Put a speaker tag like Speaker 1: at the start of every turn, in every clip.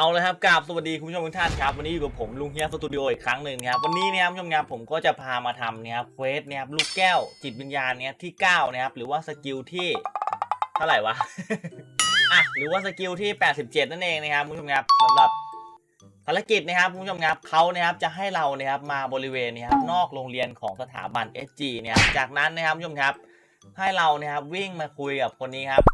Speaker 1: เอาเลยครับกราบสวัสดีคุณผู้ชมทุกท่านครับวันนี้อยู่กับผมลุงเฮียสตูดิโออีกครั้งหนึ่งนะครับวันนี้เนะครับคุณผู้ชมครับผมก็จะพามาทำเนี่ยครับเควสเนี่ยครับลูกแก้วจิตวิญญาณเนี่ยที่9นะครับหรือว่าสกิลที่เท่าไหร่วะอะหรือว่าสกิลที่ 87 นั่นเองนะครับคุณผู้ชมครับสำหรับภารกิจนะครับคุณผู้ชมครับเขานะครับจะให้เรานะครับมาบริเวณนะครับนอกโรงเรียนของสถาบัน SG เนี่ยครับจากนั้นนะครับคุณผู้ชมครับให้เรานะครับวิ่งมาคุยกับคนนี้ครับ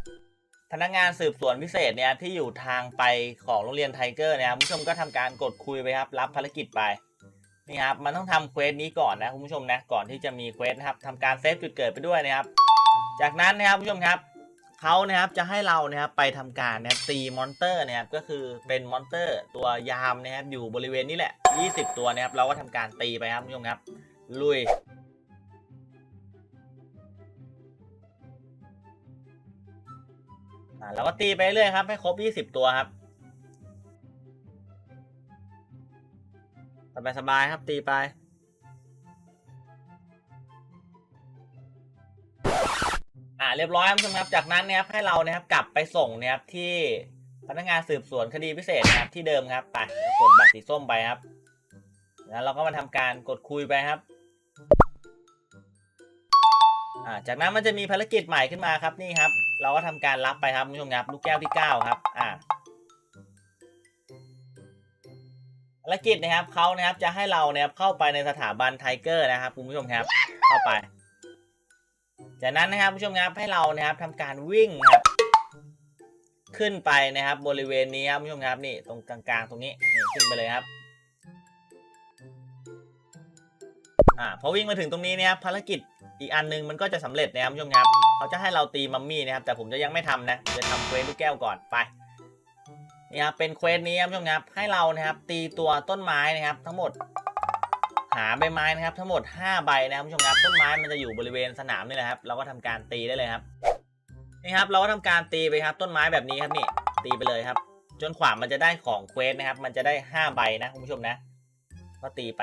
Speaker 1: พนักงานสืบสวนพิเศษเนี่ยที่อยู่ทางไปของโรงเรียนไทเกอร์เนี่ยครับคุณผู้ชมก็ทำการกดคุยไปครับ รับภารกิจไปนี่ครับมันต้องทำเควสนี้ก่อนนะคุณผู้ชมนะก่อนที่จะมีเควสนะครับทำการเซฟจุดเกิดไปด้วยนะครับ จากนั้นนะครับคุณผู้ชมครับเขานะครับจะให้เรานะครับไปทำการนะครับตีมอนเตอร์นะครับก็คือเป็นมอนเตอร์ตัวยามนะครับอยู่บริเวณนี้แหละ 20 ตัวนะครับเราก็ทำการตีไปครับคุณผู้ชมครับลุย อ่าเราก็ตีไปเรื่อยครับ ให้ครบ20ตัวครับสบายสบายๆครับตีไปอ่าเรียบร้อยครับคุณผู้ชมครับจากนั้นเนี่ยครับให้เราเนะครับกลับไปส่งเนี่ยครับที่พนักงานสืบสวนคดีพิเศษนะครับที่เดิมครับไปกดบัตรสีส้มไปครับแล้วเราก็มาทำการกดคุยไปครับอ่าจากนั้นมันจะมีภารกิจใหม่ขึ้นมาครับนี่ครับ เราก็ทำการรับไปครับคุณผู้ชมครับลูกแก้วที่9ครับอ่าภารกิจนะครับเขานะครับจะให้เรานะครับเข้าไปในสถาบันไทเกอร์นะครับคุณผู้ชมครับ เข้าไป จากนั้นนะครับคุณผู้ชมครับให้เรานะครับทำการวิ่งครับขึ้นไปนะครับ บริเวณนี้ครับคุณผู้ชมครับนี่ตรงกลางๆ ตรงนี้นี่ขึ้นไปเลยครับอ่าพอวิ่งมาถึงตรงนี้นะครับภารกิจอีกอันหนึงมันก็จะสำเร็จนะครับคุณผู้ชมครับ เขาจะให้เราตีมัมมี่นะครับ แต่ผมจะยังไม่ทำนะจะทำเควสลูกแก้วก่อนไปนี่ครับเป็นเควสนี้ครับคุณผู้ชมครับให้เรานะครับ ตีตัวต้นไม้นะครับ ทั้งหมด หาใบไม้นะครับ ทั้งหมด 5 ใบนะครับคุณผู้ชมครับต้นไม้มันจะอยู่บริเวณสนามนี่แหละครับ เราก็ทำการตีได้เลยครับนี่ครับ เราก็ทำการตีไปครับ ต้นไม้แบบนี้ครับนี่ตีไปเลยครับ จนขวามันจะได้ของเควสนะครับ มันจะได้ 5 ใบนะคุณผู้ชมนะ ก็ตีไป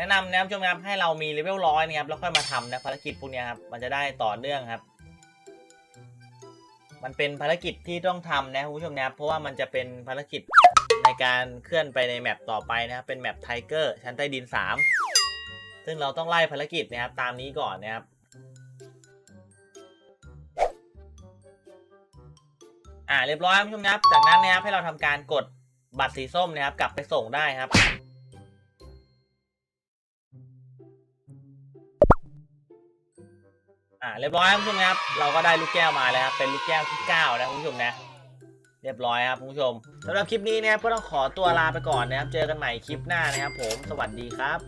Speaker 1: แนะนำนะครับชมครับให้เรามีเลเวลร้อยนะครับแล้วค่อยมาทำนะภารกิจพวกเนี้ยครับมันจะได้ต่อเนื่องครับ มันเป็นภารกิจที่ต้องทำนะคุณผู้ชมนะครับเพราะว่ามันจะเป็นภารกิจในการเคลื่อนไปในแมปต่อไปนะครับเป็นแมปไทเกอร์ชั้นใต้ดิน 3 ซึ่งเราต้องไล่ภารกิจนะครับตามนี้ก่อนนะครับอ่าเรียบร้อยคุณผู้ชมนะครับ จากนั้นนะครับให้เราทำการกดบัตรสีส้มนะครับกลับไปส่งได้ครับ อ่าเรียบร้อยครับคุณผู้ชมครับ เราก็ได้ลูกแก้วมาแล้วครับเป็นลูกแก้วที่9นะคุณผู้ชมนะเรียบร้อยครับคุณผู้ชมสำหรับคลิปนี้นะครับก็ต้องขอตัวลาไปก่อนนะครับ เจอกันใหม่คลิปหน้านะครับผม สวัสดีครับ